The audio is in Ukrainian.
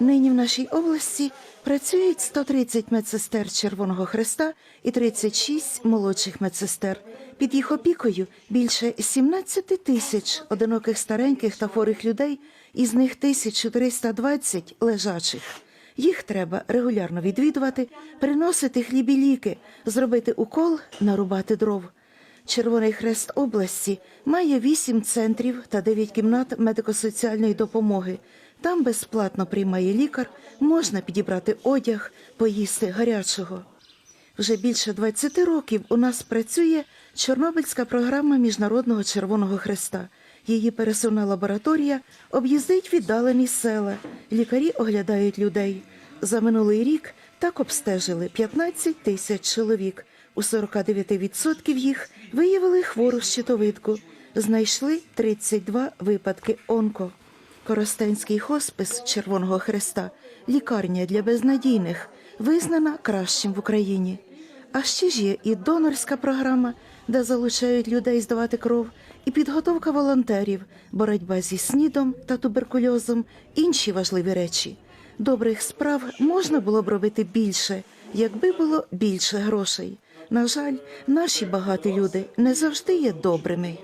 Нині в нашій області працюють 130 медсестер Червоного Хреста і 36 молодших медсестер. Під їх опікою більше 17 тисяч одиноких стареньких та хворих людей, із них 1320 лежачих. Їх треба регулярно відвідувати, приносити хліб і ліки, зробити укол, нарубати дров. Червоний хрест області має вісім центрів та дев'ять кімнат медико-соціальної допомоги. Там безплатно приймає лікар, можна підібрати одяг, поїсти гарячого. Вже більше 20 років у нас працює Чорнобильська програма Міжнародного Червоного Хреста. Її пересувна лабораторія об'їздить віддалені села. Лікарі оглядають людей. За минулий рік так обстежили 15 тисяч чоловік. У 49% їх виявили хвору щитовидку. Знайшли 32 випадки онко. Коростенський хоспис Червоного Хреста, лікарня для безнадійних, визнана кращим в Україні. А ще ж є і донорська програма, де залучають людей здавати кров, і підготовка волонтерів, боротьба зі снідом та туберкульозом, інші важливі речі. Добрих справ можна було б робити більше, якби було більше грошей. На жаль, наші багаті люди не завжди є добрими.